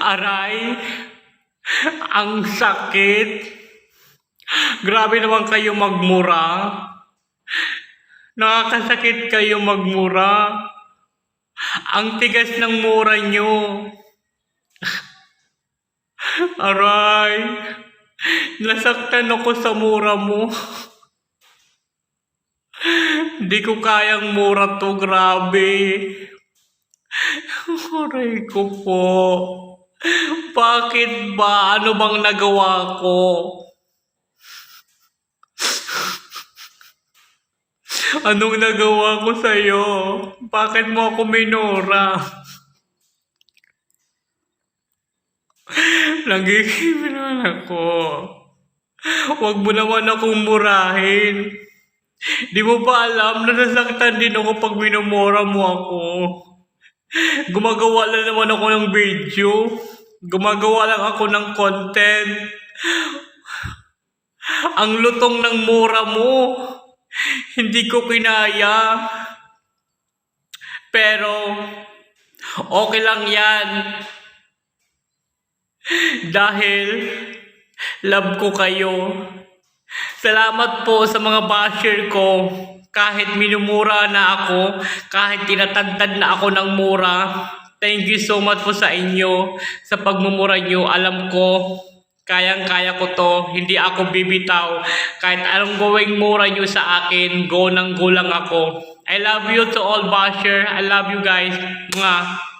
Aray, ang sakit. Grabe naman kayo magmura. Nakakasakit kayo magmura. Ang tigas ng mura nyo. Aray, nasaktan ako sa mura mo. Hindi ko kayang mura to, grabe. Aray ko po. Bakit ba? Ano bang nagawa ko? Anong nagawa ko sa'yo? Bakit mo ako minura? Nagiging naman ako. Huwag mo naman akong murahin. Di mo ba alam na nasaktan din ako pag minumura mo ako? Gumagawa lang naman ako ng video. Gumagawa lang ako ng content. Ang lutong ng mura mo. Hindi ko kinaya. Pero, okay lang yan. Dahil, love ko kayo. Salamat po sa mga basher ko. Kahit minumura na ako, kahit tinatagtad na ako ng mura, thank you so much po sa inyo. Sa pagmumura nyo, alam ko, kayang-kaya ko to. Hindi ako bibitaw. Kahit anong gawing mura nyo sa akin, go nang go lang ako. I love you to all basher. I love you guys. Mwah.